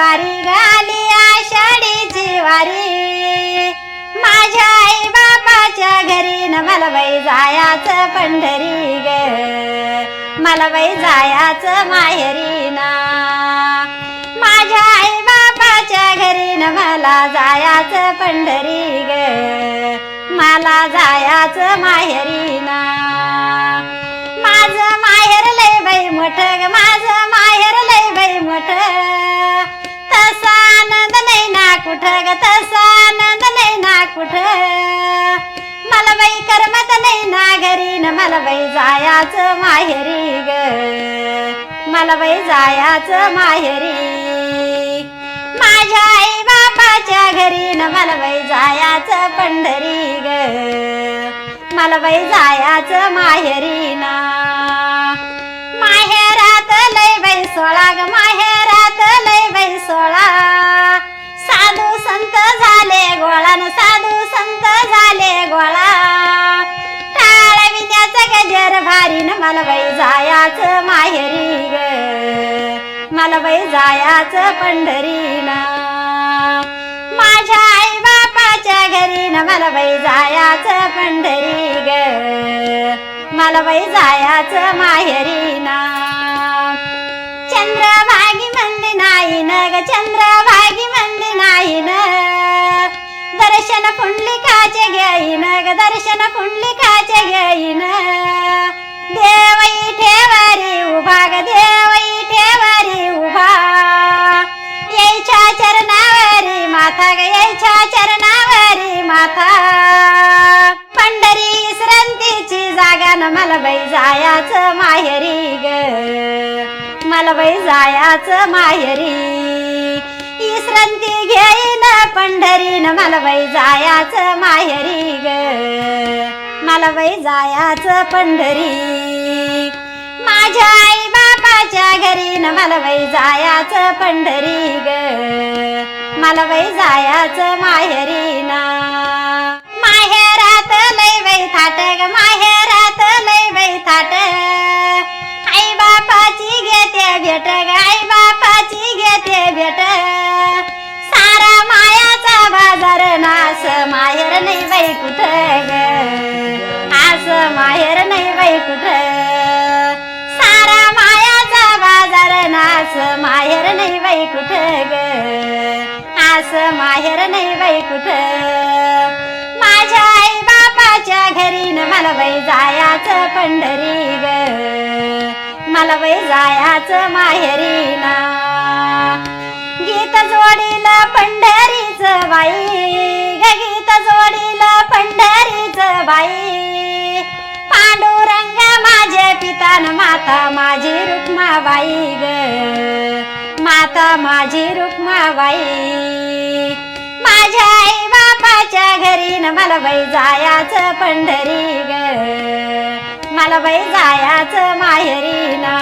वारी गाली आषाढीची वारी माझ्या आई बापाच्या घरी न मला बाई जायाचं पंढरी ग. मला बाई जायाचं माहेरी ना. माझ्या आई बापाच्या घरी न मला जायाचं पंढरी ग. मला जायाचं माहेरी ना. माझं माहेर लय बाई मोठ ग माझं माहेर लय बाई मोठ. तसा आनंद नाही ना कुठ ग तसा आनंद नाही ना कुठ? मला बाई करमत नाही ना घरी न मला बाई जायाचं माहेरी ग. मला बाई जायाचं माहेरी. माझ्या आई बापाच्या घरी न मला बाई जायाचं पंढरी ग. मला बाई जायाचं माहेरी ना. जायाच माहेरी ग. मला बाई जायाच पंढरीना. माझ्या आई बापाच्या घरी न मला बाई जायाचं पंढरी ग. मला बाई जायाचं माहेरी ना चंद्रभागी म्हणली नाही न ग चंद्रभागी म्हणली नाही न दर्शन पुंडलिकाचे घेईन ग दर्शन पुंडलिकाचे घेईन देवई ठेवारी उभा ग देवई ठेवारी उभा. यायच्या चरणावरी माथा ग यायच्या चरणावरी माथा. पंढरी विश्रांतीची जागा न मला बाई जायाचं माहेरी ग. मला बाई जायाचं माहेरी. विश्रांती घेईन पंढरी न मला बाई जायाचं माहेरी ग. मला बाई जायाचं पंढरी. माझ्या आई बापाच्या घरी न मला बाई जायाचं पंढरी ग. मला बाई जायाचं माहेरी ना. माहेरात लय बाई थाट ग माहेरात लय बाई थाट. आई बापाची घेते भेट ग आई बापाची घेते भेट. सारा मायाचा बाजार नास माहेर नाही बाई कुठ ग. आस माहेर नाही बाई कुठ. असं माहेर नाही बाई कुठ? माझ्या आई बापाच्या घरी न मला बाई जायाचं पंढरी ग मला बाई जायाचं माहेरी ना गीत जोडील पंढरीच बाई. ग गीत जोडील पंढरीच बाई. पांडुरंग माझे पिता न माता माझी रुक्माबाई ग. माता माझी रुक्माबाई. माझ्या आई बापाच्या घरी न मला बाई जायाचं पंढरी ग. मला बाई जायाचं माहेरी ना